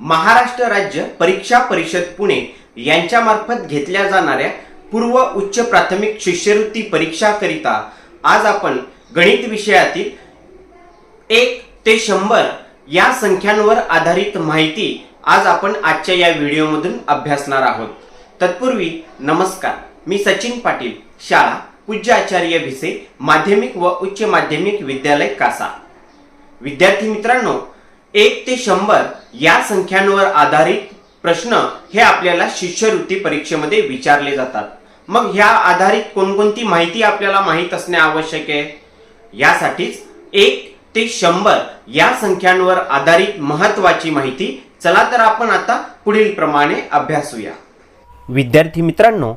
महाराष्ट्र राज्य परीक्षा परिषद पुणे यांच्यामार्फत घेतल्या जाणाऱ्या पूर्व उच्च प्राथमिक शिष्यवृत्ती परीक्षाकरिता आज आपण गणित विषयातील एक ते शंभर या संख्यांवर आधारित माहिती आज आपण आजच्या या व्हिडिओमधून अभ्यासणार आहोत. तत्पूर्वी नमस्कार मी सचिन पाटील शाळा पूज्य आचार्य भिसे माध्यमिक व उच्च माध्यमिक विद्यालय कासा. विद्यार्थी मित्रांनो एक ते शंभर या संख्यांवर आधारित प्रश्न हे आपल्याला शिष्यवृत्ती परीक्षेमध्ये विचारले जातात. मग ह्या आधारित कोणकोणती माहिती आपल्याला माहीत असणे आवश्यक आहे? यासाठीच एक ते शंभर या संख्यांवर आधारित महत्वाची माहिती चला तर आपण आता पुढील प्रमाणे अभ्यासूया. विद्यार्थी मित्रांनो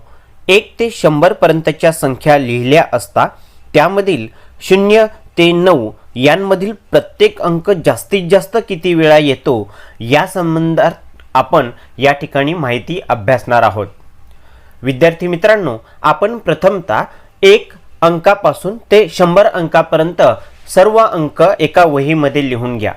एक ते शंभर पर्यंतच्या संख्या लिहिल्या असता त्यामधील शून्य ते नऊ यांमधील प्रत्येक अंक जास्तीत जास्त किती वेळा येतो या संबंधात आपण या ठिकाणी माहिती अभ्यासणार आहोत. विद्यार्थी मित्रांनो आपण प्रथमतः एक अंकापासून ते शंभर अंकापर्यंत सर्व अंक एका वहीमध्ये लिहून घ्या.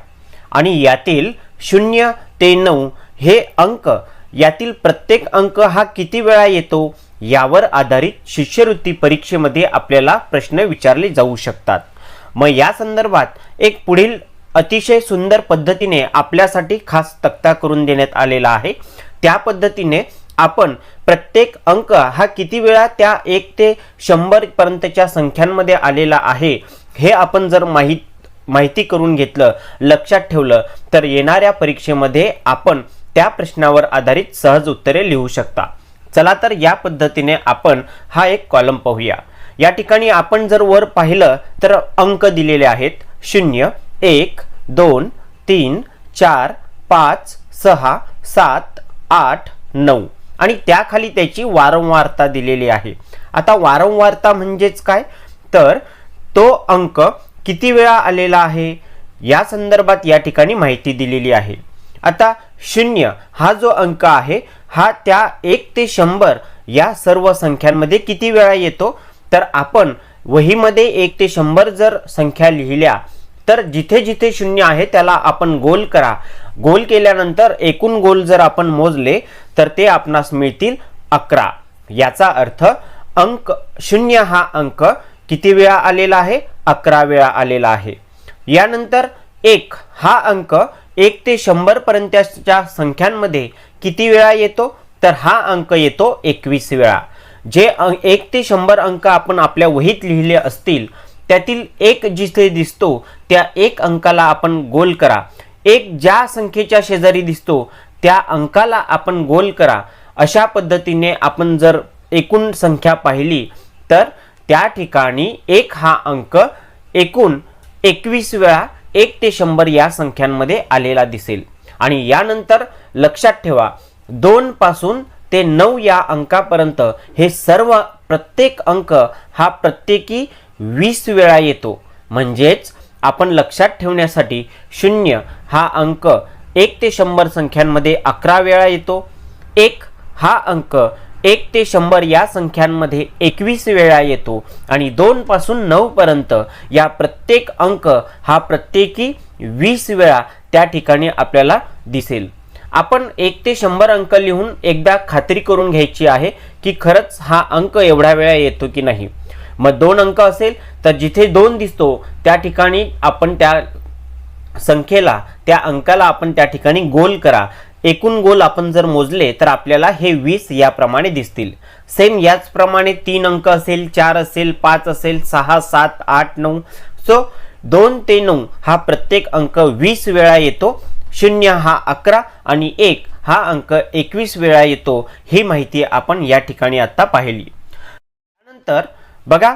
आणि यातील शून्य ते नऊ हे अंक यातील प्रत्येक अंक हा किती वेळा येतो यावर आधारित शिष्यवृत्ती परीक्षेमध्ये आपल्याला प्रश्न विचारले जाऊ शकतात. मग या संदर्भात एक पुढील अतिशय सुंदर पद्धतीने आपल्यासाठी खास तक्ता करून देण्यात आलेला आहे. त्या पद्धतीने आपण प्रत्येक अंक हा किती वेळा त्या एक ते शंभर पर्यंतच्या संख्यांमध्ये आलेला आहे हे आपण जर माहीत माहिती करून घेतलं लक्षात ठेवलं तर येणाऱ्या परीक्षेमध्ये आपण त्या प्रश्नावर आधारित सहज उत्तरे लिहू शकता. चला तर या पद्धतीने आपण हा एक कॉलम पाहूया. या ठिकाणी आपण जर वर पाहिलं तर अंक दिलेले आहेत. शून्य एक दोन तीन चार पाच सहा सात आठ नऊ. आणि त्याखाली त्याची वारंवारता दिलेली आहे. आता वारंवारता म्हणजेच काय? तर तो अंक किती वेळा आलेला आहे? या संदर्भात या ठिकाणी माहिती दिलेली आहे. आता शून्य हा जो अंक आहे हा त्या एक ते शंभर या सर्व संख्यांमध्ये किती वेळा येतो? तर आपण वहीमध्ये एक ते शंभर जर संख्या लिहिल्या तर जिथे जिथे शून्य आहे त्याला आपण गोल करा. गोल केल्यानंतर एकूण गोल जर आपण मोजले तर ते आपणास मिळतील अकरा. याचा अर्थ अंक शून्य हा अंक किती वेळा आलेला आहे? अकरा वेळा आलेला आहे. यानंतर एक हा अंक एक ते शंभर पर्यंतच्या संख्यांमध्ये किती वेळा येतो? तर हा अंक येतो एकवीस वेळा. जे एक ते शंभर अंक आपण आपल्या वहीत लिहिले असतील त्यातील एक जिथे दिसतो त्या एक अंकाला आपण गोल करा. एक ज्या संख्येच्या शेजारी दिसतो त्या अंकाला आपण गोल करा. अशा पद्धतीने आपण जर एकूण संख्या पाहिली तर त्या ठिकाणी एक हा अंक एकूण एकवीस वेळा एक ते शंभर या संख्यांमध्ये आलेला दिसेल. आणि यानंतर लक्षात ठेवा दोनपासून ते नऊ या अंकापर्यंत हे सर्व प्रत्येक अंक हा प्रत्येकी वीस वेळा येतो. म्हणजेच आपण लक्षात ठेवण्यासाठी शून्य हा अंक एक ते शंभर संख्यांमध्ये अकरा वेळा येतो. एक हा अंक एक ते शंभर या संख्यांमध्ये एकवीस वेळा येतो. आणि दोनपासून नऊपर्यंत या प्रत्येक अंक हा प्रत्येकी वीस वेळा त्या ठिकाणी आपल्याला दिसेल. आपण एक ते शंभर अंक लिहून एकदा खात्री करून घ्यायची आहे की खरंच हा अंक एवढ्या वेळा येतो की नाही. मग दोन अंक असेल तर जिथे दोन दिसतो त्या ठिकाणी आपण त्या संख्येला त्या अंकाला आपण त्या ठिकाणी गोल करा. एकूण गोल आपण जर मोजले तर आपल्याला हे वीस याप्रमाणे दिसतील. सेम याचप्रमाणे तीन अंक असेल चार असेल पाच असेल सहा सात आठ नऊ. सो दोन ते नऊ हा प्रत्येक अंक वीस वेळा येतो. शून्य हा अकरा आणि एक हा अंक एकवीस वेळा येतो ही माहिती आपण या ठिकाणी आता पाहिली. त्यानंतर बघा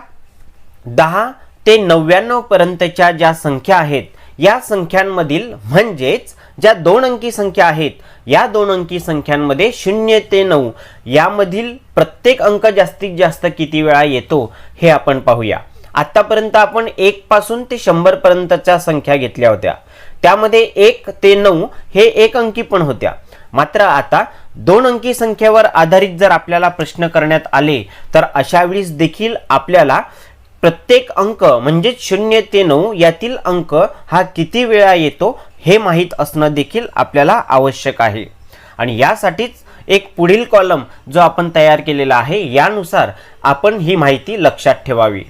दहा ते नव्याण्णव पर्यंतच्या ज्या संख्या आहेत या संख्यांमधील म्हणजेच ज्या दोन अंकी संख्या आहेत या दोन अंकी संख्यांमध्ये शून्य ते नऊ यामधील प्रत्येक अंक जास्तीत जास्त किती वेळा येतो हे आपण पाहूया. आतापर्यंत आपण एक पासून ते शंभर पर्यंतच्या संख्या घेतल्या होत्या. त्यामध्ये एक ते नऊ हे एक अंकी पण होत्या. मात्र आता दोन अंकी संख्येवर आधारित जर आपल्याला प्रश्न करण्यात आले तर अशा वेळीस देखील आपल्याला प्रत्येक अंक म्हणजेच शून्य ते नऊ यातील अंक हा किती वेळा येतो हे माहीत असणं देखील आपल्याला आवश्यक आहे. आणि यासाठीच एक पुढील कॉलम जो आपण तयार केलेला आहे यानुसार आपण ही माहिती लक्षात ठेवावी.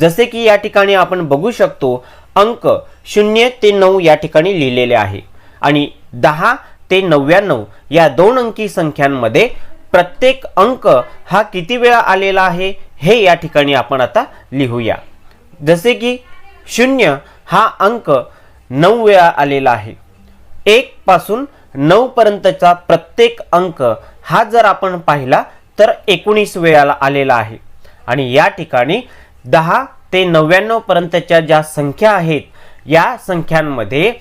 जसे की या ठिकाणी आपण बघू शकतो अंक शून्य ते नऊ या ठिकाणी लिहिलेले आहे. आणि दहा ते नव्याण्णव या दोन अंकी संख्यांमध्ये प्रत्येक अंक हा किती वेळा आलेला आहे हे या ठिकाणी आपण आता लिहूया. जसे की शून्य हा अंक नऊ वेळा आलेला आहे. एक पासून प्रत्येक अंक हा जर आपण पाहिला तर एकोणीस वेळाला आलेला आहे. आणि या ठिकाणी दहा ते नव्याण्णव पर्यंतच्या ज्या संख्या आहेत या संख्यांमध्ये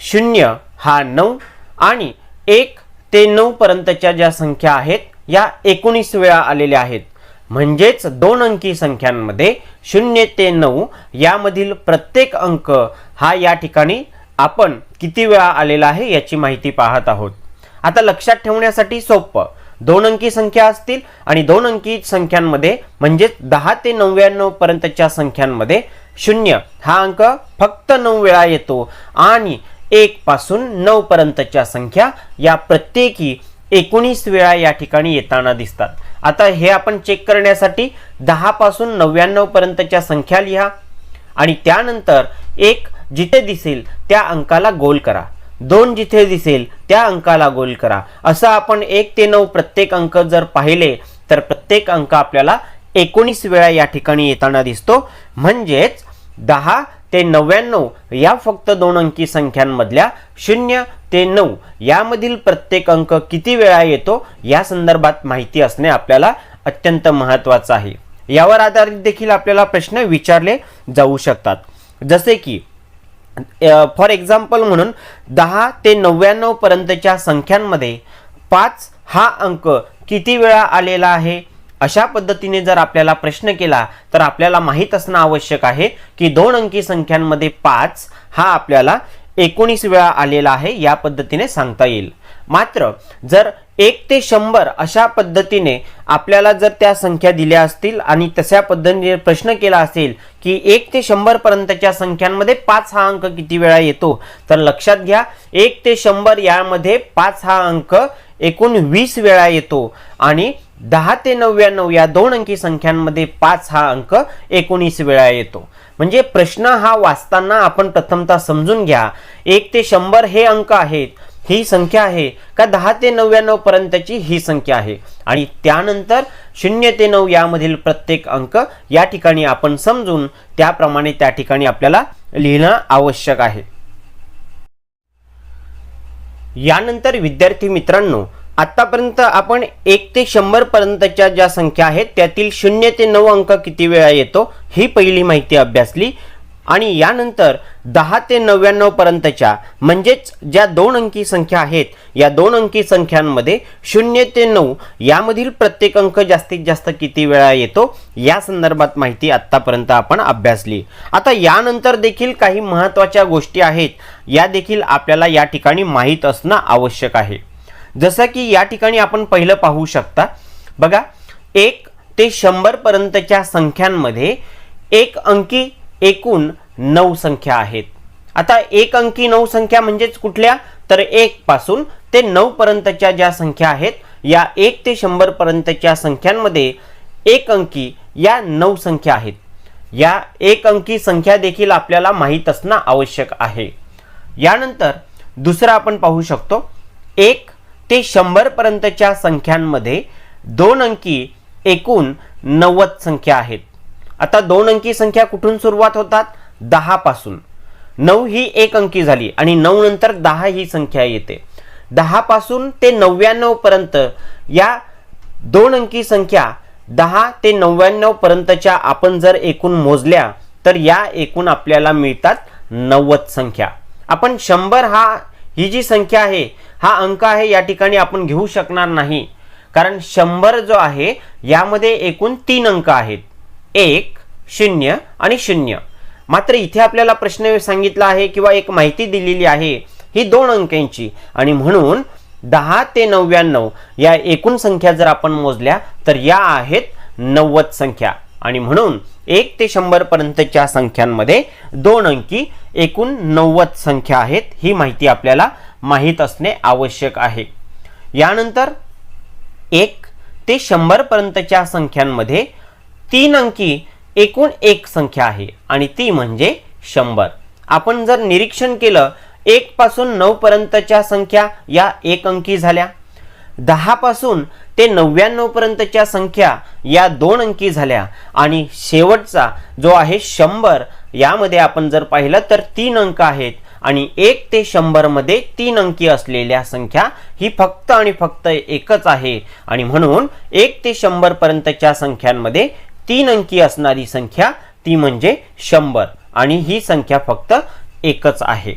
शून्य हा नऊ आणि एक ते नऊ पर्यंतच्या ज्या संख्या आहेत या एकोणीस वेळा आलेल्या आहेत. म्हणजेच दोन अंकी संख्यांमध्ये शून्य ते नऊ यामधील प्रत्येक अंक हा या ठिकाणी आपण किती वेळा आलेला आहे याची माहिती पाहत आहोत. आता लक्षात ठेवण्यासाठी सोपं. दोन अंकी संख्या असतील आणि दोन अंकी संख्यांमध्ये म्हणजेच दहा ते नव्याण्णव पर्यंतच्या संख्यांमध्ये शून्य. हा अंक फक्त नऊ वेळा येतो आणि एक पासून नऊ पर्यंतच्या संख्या या प्रत्येकी एकोणीस वेळा या ठिकाणी येताना दिसतात. आता हे आपण चेक करण्यासाठी दहा पासून नव्याण्णव पर्यंतच्या संख्या लिहा आणि त्यानंतर एक जिथे दिसेल त्या अंकाला गोल करा. दोन जिथे दिसेल त्या अंकाला गोल करा. असं आपण एक ते नऊ प्रत्येक अंक जर पाहिले तर प्रत्येक अंक आपल्याला एकोणीस वेळा या ठिकाणी येताना दिसतो. म्हणजेच दहा ते नव्याण्णव या फक्त दोन अंकी संख्यांमधल्या शून्य ते नऊ यामधील प्रत्येक अंक किती वेळा येतो या संदर्भात माहिती असणे आपल्याला अत्यंत महत्त्वाचं आहे. यावर आधारित देखील आपल्याला प्रश्न विचारले जाऊ शकतात. जसे की फॉर एक्झाम्पल म्हणून दहा ते नव्याण्णव पर्यंतच्या संख्यांमध्ये पाच हा अंक किती वेळा आलेला आहे? अशा पद्धतीने जर आपल्याला प्रश्न केला तर आपल्याला माहीत असणं आवश्यक आहे की दोन अंकी संख्यांमध्ये पाच हा आपल्याला एकोणीस वेळा आलेला आहे या पद्धतीने सांगता येईल. मात्र जर एक ते शंभर अशा पद्धतीने आपल्याला जर त्या संख्या दिल्या असतील आणि तशा पद्धतीने प्रश्न केला असेल की एक ते शंभरपर्यंतच्या संख्यांमध्ये पाच हा अंक किती वेळा येतो तर लक्षात घ्या एक ते शंभर यामध्ये पाच हा अंक एकूण वीस वेळा येतो आणि दहा ते नव्याण्णव या दोन अंकी संख्यांमध्ये पाच हा अंक एकोणीस वेळा येतो. म्हणजे प्रश्न हा वाचताना आपण प्रथमतः समजून घ्या एक ते शंभर हे अंक आहेत ही संख्या आहे का दहा ते नव्याण्णव पर्यंतची ही संख्या आहे. आणि त्यानंतर शून्य ते नऊ यामधील प्रत्येक अंक या ठिकाणी आपण समजून त्याप्रमाणे त्या ठिकाणी आपल्याला लिहिणं आवश्यक आहे. यानंतर विद्यार्थी मित्रांनो आतापर्यंत आपण एक ते शंभर पर्यंतच्या ज्या संख्या आहेत त्यातील शून्य ते नऊ अंक किती वेळा येतो ही पहिली माहिती अभ्यासली. आणि यानंतर दहा ते नव्याण्णव पर्यंतच्या म्हणजेच ज्या दोन अंकी संख्या आहेत या दोन अंकी संख्यांमध्ये शून्य ते नऊ यामधील प्रत्येक अंक जास्तीत जास्त किती वेळा येतो या संदर्भात माहिती आत्तापर्यंत आपण अभ्यासली. आता यानंतर देखील काही महत्त्वाच्या गोष्टी आहेत या देखील आपल्याला या ठिकाणी माहीत असणं आवश्यक आहे. जसं की या ठिकाणी आपण पहिलं पाहू शकता बघा एक ते शंभरपर्यंतच्या संख्यांमध्ये एक अंकी एकूण नऊ संख्या आहेत. आता एक अंकी नऊ संख्या म्हणजेच कुठल्या? तर एक पासून ते नऊ पर्यंतच्या ज्या संख्या आहेत या एक ते शंभर पर्यंतच्या संख्यांमध्ये एक अंकी या नऊ संख्या आहेत. या एक अंकी संख्या देखील आपल्याला माहीत असणं आवश्यक आहे. यानंतर दुसरं आपण पाहू शकतो एक ते शंभर पर्यंतच्या संख्यांमध्ये दोन अंकी एकूण नव्वद संख्या आहेत. आता दोन अंकी संख्या कुठून सुरुवात होतात? दहा पासून. नऊ ही एक अंकी झाली आणि नऊ नंतर दहा ही संख्या येते. दहा पासून ते नव्याण्णव पर्यंत या दोन अंकी संख्या दहा ते नव्याण्णव पर्यंतच्या आपण जर एकूण मोजल्या तर या एकूण आपल्याला मिळतात नव्वद संख्या. आपण शंभर हा ही जी संख्या आहे हा अंक आहे या ठिकाणी आपण घेऊ शकणार नाही. कारण शंभर जो आहे यामध्ये एकूण तीन अंक आहेत. एक शून्य आणि शून्य. मात्र इथे आपल्याला प्रश्न सांगितला आहे किंवा एक माहिती दिलेली आहे ही दोन अंकांची. आणि म्हणून दहा ते नव्याण्णव या एकूण संख्या जर आपण मोजल्या तर या आहेत नव्वद संख्या. आणि म्हणून एक ते शंभर पर्यंतच्या संख्यांमध्ये दोन अंकी एकूण नव्वद संख्या आहेत ही माहिती आपल्याला माहीत असणे आवश्यक आहे. यानंतर एक ते शंभर पर्यंतच्या संख्यांमध्ये तीन अंकी एकूण एक संख्या आहे आणि ती म्हणजे शंभर. आपण जर निरीक्षण केलं एक पासून नऊ पर्यंतच्या संख्या या एक अंकी झाल्या. दहापासून ते नव्याण्णव पर्यंतच्या संख्या या दोन अंकी झाल्या. आणि शेवटचा जो आहे शंभर यामध्ये आपण जर पाहिलं तर तीन अंक आहेत. आणि एक ते शंभरमध्ये तीन अंकी असलेल्या संख्या ही फक्त आणि फक्त एकच आहे. आणि म्हणून एक ते शंभरपर्यंतच्या संख्यांमध्ये तीन अंकी असणारी संख्या ती म्हणजे शंभर. आणि ही संख्या फक्त एकच आहे.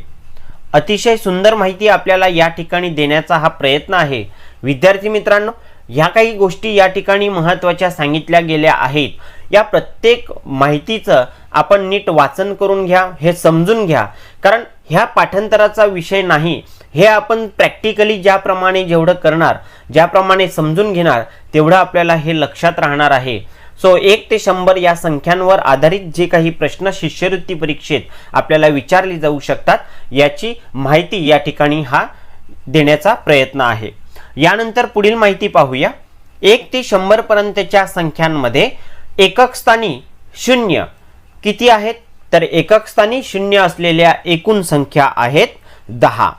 अतिशय सुंदर माहिती आपल्याला या ठिकाणी देण्याचा हा प्रयत्न आहे. विद्यार्थी मित्रांनो ह्या काही गोष्टी या ठिकाणी महत्त्वाच्या सांगितल्या गेल्या आहेत. या प्रत्येक माहितीचं आपण नीट वाचन करून घ्या हे समजून घ्या. कारण ह्या पाठांतराचा विषय नाही. हे आपण प्रॅक्टिकली ज्याप्रमाणे जेवढं करणार ज्याप्रमाणे समजून घेणार तेवढं आपल्याला हे लक्षात राहणार आहे. सो एक ते शंभर या संख्यांवर आधारित जे काही प्रश्न शिष्यवृत्ती परीक्षेत आपल्याला विचारले जाऊ शकतात याची माहिती या ठिकाणी हा देण्याचा प्रयत्न आहे. यानंतर पुढील माहिती पाहूया. एक ते शंभर पर्यंतच्या संख्यांमध्ये एकक स्थानी शून्य किती आहेत? तर एकक स्थानी शून्य असलेल्या एकूण संख्या आहेत दहा.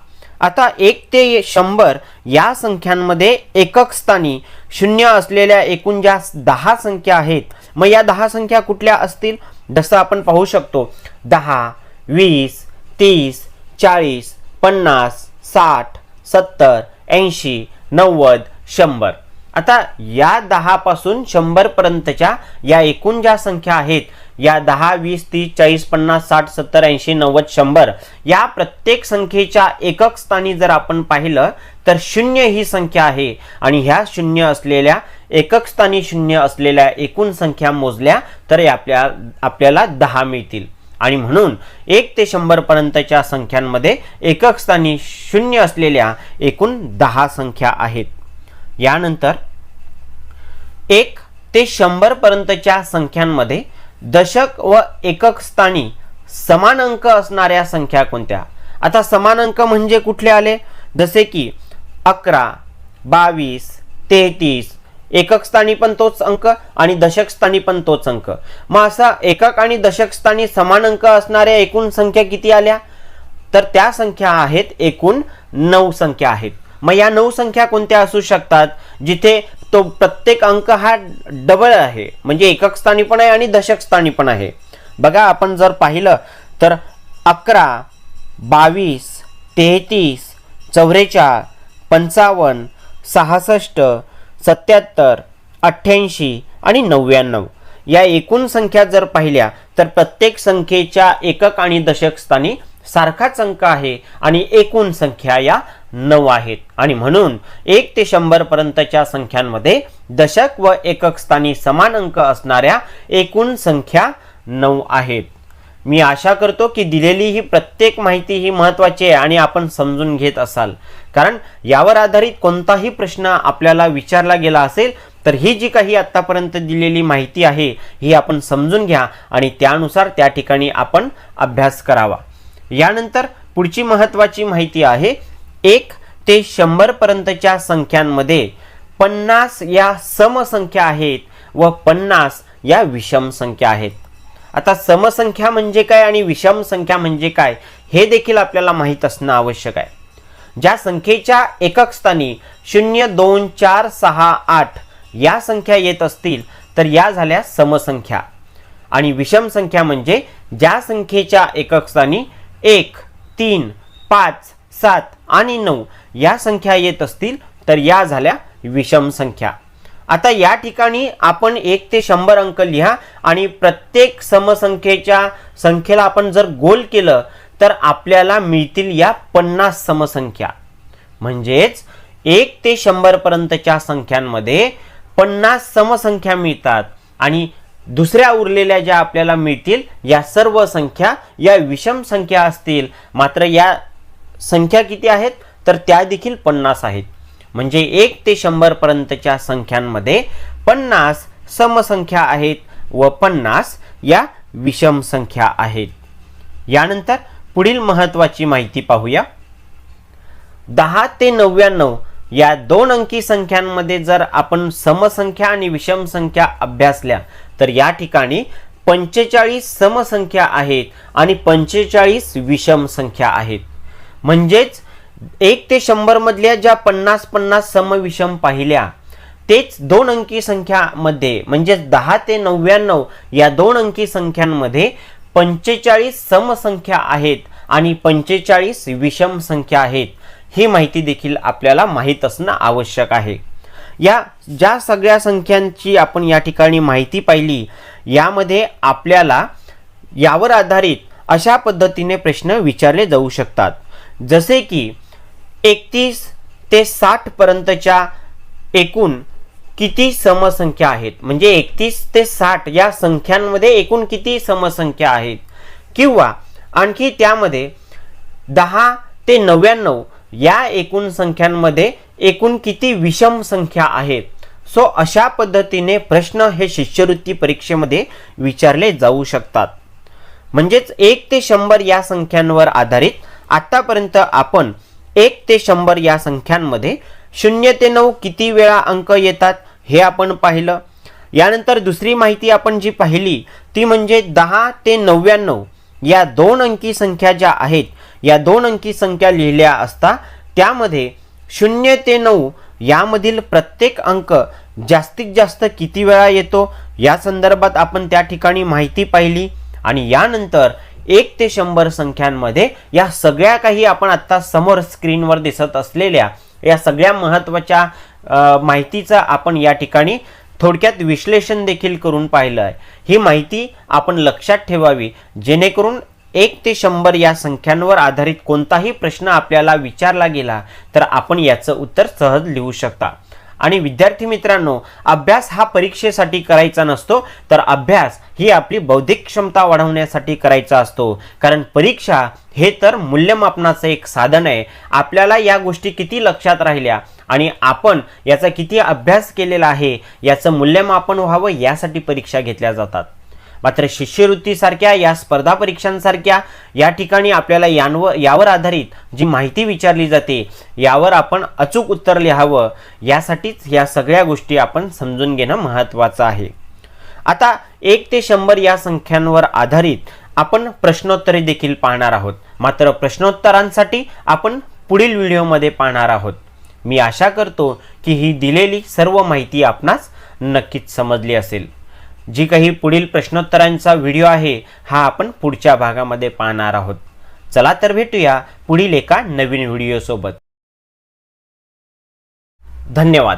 आता एक ते शंभर या संख्यांमध्ये एकक स्थानी शून्य असलेल्या एकूण ज्या दहा संख्या आहेत. मग या दहा संख्या कुठल्या असतील? जसं आपण पाहू शकतो दहा वीस तीस चाळीस पन्नास साठ सत्तर ऐंशी नव्वद शंभर. आता या दहापासून शंभरपर्यंतच्या या एकूण ज्या संख्या आहेत. या दहा वीस तीस चाळीस पन्नास साठ सत्तर ऐंशी नव्वद शंभर या प्रत्येक संख्येच्या एकक स्थानी जर आपण पाहिलं तर शून्य ही संख्या आहे. आणि ह्या शून्य असलेल्या एकक स्थानी शून्य असलेल्या एकूण संख्या मोजल्या तर आपल्या आपल्याला दहा मिळतील. आणि म्हणून एक ते शंभर पर्यंतच्या संख्यांमध्ये एकक स्थानी शून्य असलेल्या एकूण दहा संख्या आहेत. यानंतर एक ते शंभर पर्यंतच्या संख्यांमध्ये दशक व एकक स्थानी समान अंक असणाऱ्या संख्या कोणत्या? आता समान अंक म्हणजे कुठले आले? जसे की अकरा बावीस तेहतीस. एकक स्थानी पण तोच अंक आणि दशक स्थानी पण तोच अंक. मग असा एकक आणि दशक स्थानी समान अंक असणाऱ्या एकूण संख्या किती आल्या? तर त्या संख्या आहेत एकूण नऊ संख्या आहेत. मग या नऊ संख्या कोणत्या असू शकतात? जिथे तो प्रत्येक अंक हा डबल आहे. म्हणजे एकक स्थानी पण आहे आणि दशक स्थानी पण आहे. बघा आपण जर पाहिलं तर अकरा बावीस तेहतीस चौवेचाळ पंचावन्न सहासष्ट सत्याहत्तर अठ्ठ्याऐंशी आणि नव्याण्णव. या एकूण संख्या जर पाहिल्या तर प्रत्येक संख्येच्या एकक आणि दशक स्थानी सारखाच अंक आहे आणि एकूण संख्या या नऊ आहेत. आणि म्हणून एक ते शंभर पर्यंतच्या संख्यांमध्ये दशक व एकक स्थानी समान अंक असणाऱ्या एकूण संख्या नऊ आहेत. मी आशा करतो की दिलेली ही प्रत्येक माहिती ही महत्त्वाची आहे आणि आपण समजून घेत असाल. कारण यावर आधारित कोणताही प्रश्न आपल्याला विचारला गेला असेल तर ही जी काही आत्तापर्यंत दिलेली माहिती आहे ही आपण समजून घ्या आणि त्यानुसार त्या ठिकाणी आपण अभ्यास करावा. यानंतर पुढची महत्त्वाची माहिती आहे एक ते शंभर पर्यंतच्या संख्यांमध्ये पन्नास या समसंख्या आहेत व पन्नास या विषम संख्या आहेत. आता समसंख्या म्हणजे काय आणि विषम संख्या म्हणजे काय हे देखील आपल्याला माहीत असणं आवश्यक आहे. ज्या संख्येच्या एकक स्थानी शून्य दोन चार सहा आठ या संख्या येत असतील तर या झाल्या समसंख्या. आणि विषम संख्या म्हणजे ज्या संख्येच्या एकक स्थानी एक तीन पाच सात आणि नऊ या संख्या येत असतील तर या झाल्या विषम संख्या. आता या ठिकाणी आपण एक ते शंभर अंक लिहा आणि प्रत्येक समसंख्येच्या संख्येला आपण जर गोल केलं तर आपल्याला मिळतील या पन्नास समसंख्या. म्हणजेच एक ते शंभरपर्यंतच्या संख्यांमध्ये पन्नास समसंख्या मिळतात आणि दुसऱ्या उरलेल्या ज्या आपल्याला मिळतील या सर्व संख्या या विषम संख्या असतील. मात्र या संख्या किती आहेत? तर त्या देखील पन्नास आहेत. म्हणजे एक ते शंभरपर्यंतच्या संख्यांमध्ये पन्नास समसंख्या आहेत व पन्नास या विषम संख्या आहेत. यानंतर पुढील महत्त्वाची माहिती पाहूया. दहा ते नव्याण्णव या दोन अंकी संख्यांमध्ये जर आपण समसंख्या आणि विषम संख्या अभ्यासल्या तर या ठिकाणी पंचेचाळीस समसंख्या आहेत आणि पंचेचाळीस विषम संख्या आहेत. म्हणजेच एक ते शंभर मधल्या ज्या पन्नास पन्नास समविषम पाहिल्या तेच दोन अंकी संख्यामध्ये म्हणजेच दहा ते नव्याण्णव या दोन अंकी संख्यांमध्ये पंचेचाळीस समसंख्या आहेत आणि पंचेचाळीस विषम संख्या आहेत. ही माहिती देखील आपल्याला माहीत असणं आवश्यक आहे. या ज्या सगळ्या संख्यांची आपण या ठिकाणी माहिती पाहिली यामध्ये आपल्याला यावर आधारित अशा पद्धतीने प्रश्न विचारले जाऊ शकतात. जसे की एकतीस ते साठपर्यंतच्या एकूण किती समसंख्या आहेत? म्हणजे एकतीस ते साठ या संख्यांमध्ये एकूण किती समसंख्या आहेत? किंवा आणखी त्यामध्ये दहा ते नव्याण्णव या एकूण संख्यांमध्ये एकूण किती विषम संख्या आहेत सो अशा पद्धतीने प्रश्न हे शिष्यवृत्ती परीक्षेमध्ये विचारले जाऊ शकतात. म्हणजेच एक ते शंभर या संख्यांवर आधारित आतापर्यंत आपण एक ते शंभर या संख्यांमध्ये शून्य ते नऊ किती वेळा अंक येतात हे आपण पाहिलं. यानंतर दुसरी माहिती आपण जी पाहिली ती म्हणजे दहा ते नव्याण्णव या दोन अंकी संख्या ज्या आहेत या दोन अंकी संख्या लिहिल्या असता त्यामध्ये शून्य ते नऊ यामधील प्रत्येक अंक जास्तीत जास्त किती वेळा येतो? या संदर्भात आपण त्या ठिकाणी माहिती पाहिली आणि यानंतर एक ते शंभर संख्यांमध्ये या सगळ्या काही आपण आत्ता समोर स्क्रीनवर दिसत असलेल्या या सगळ्या महत्त्वाच्या माहितीचा माहितीचं आपण या ठिकाणी थोडक्यात विश्लेषण देखील करून पाहिलं आहे ही माहिती आपण लक्षात ठेवावी जेणेकरून एक ते शंभर या संख्यांवर आधारित कोणताही प्रश्न आपल्याला विचारला गेला तर आपण याचं उत्तर सहज लिहू शकता. आणि विद्यार्थी मित्रांनो अभ्यास हा परीक्षेसाठी करायचा नसतो तर अभ्यास ही आपली बौद्धिक क्षमता वाढवण्यासाठी करायचा असतो. कारण परीक्षा हे तर मूल्यमापनाचं एक साधन आहे. आपल्याला या गोष्टी किती लक्षात राहिल्या आणि आपण याचा किती अभ्यास केलेला आहे याचं मूल्यमापन व्हावं यासाठी परीक्षा घेतल्या जातात. मात्र शिष्यवृत्तीसारख्या या स्पर्धा परीक्षांसारख्या या ठिकाणी आपल्याला यांवर यावर आधारित जी माहिती विचारली जाते यावर आपण अचूक उत्तर लिहावं यासाठीच या सगळ्या गोष्टी आपण समजून घेणं महत्त्वाचं आहे. आता एक ते शंभर या संख्यांवर आधारित आपण प्रश्नोत्तरे देखील पाहणार आहोत. मात्र प्रश्नोत्तरांसाठी आपण पुढील व्हिडिओमध्ये पाहणार आहोत. मी आशा करतो की ही दिलेली सर्व माहिती आपणास नक्कीच समजली असेल. जी काही पुढील प्रश्नोत्तरांचा व्हिडिओ आहे हा आपण पुढच्या भागामध्ये पाहणार आहोत. चला तर भेटूया पुढील एका नवीन व्हिडिओसोबत. धन्यवाद.